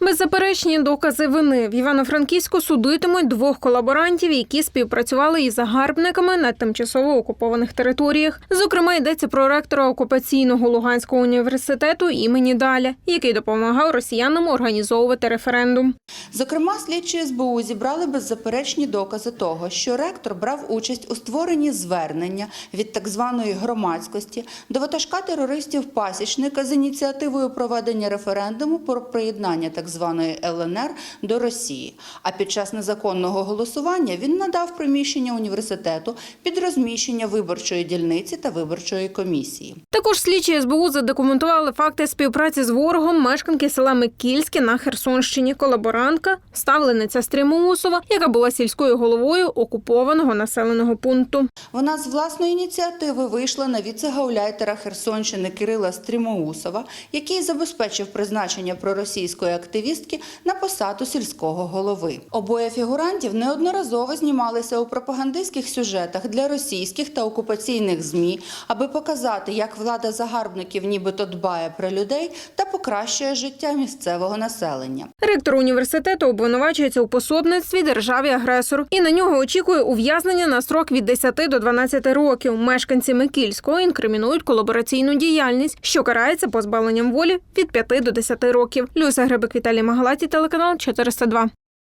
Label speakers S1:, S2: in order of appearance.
S1: Беззаперечні докази вини в Івано-Франківську судитимуть двох колаборантів, які співпрацювали із загарбниками на тимчасово окупованих територіях. Зокрема, йдеться про ректора окупаційного Луганського університету імені Даля, який допомагав росіянам організовувати референдум.
S2: Зокрема, слідчі СБУ зібрали беззаперечні докази того, що ректор брав участь у створенні звернення від так званої громадськості до ватажка терористів пасічника з ініціативою проведення референдуму про приєднання так званої ЛНР до Росії. А під час незаконного голосування він надав приміщення університету під розміщення виборчої дільниці та виборчої комісії.
S1: Також слідчі СБУ задокументували факти співпраці з ворогом мешканки села Микільське на Херсонщині. Колаборантка ставлениця Стримоусова, яка була сільською головою окупованого населеного пункту.
S2: Вона з власної ініціативи вийшла на віце-гауляйтера Херсонщини Кирила Стрімоусова, який забезпечив призначення проросійської активістки на посаду сільського голови. Обоє фігурантів неодноразово знімалися у пропагандистських сюжетах для російських та окупаційних змі, аби показати, як влада загарбників нібито дбає про людей та покращує життя місцевого населення.
S1: Ректор університету обвинувачується у пособництві державі агресору і на нього очікує ув'язнення на строк від 10 до 12 років. Мешканці Микільського інкримінують колабораційну діяльність, що карається позбавленням волі від 5 до 10 років. Люся Гребик, Віталій Магалаті, телеканал 402.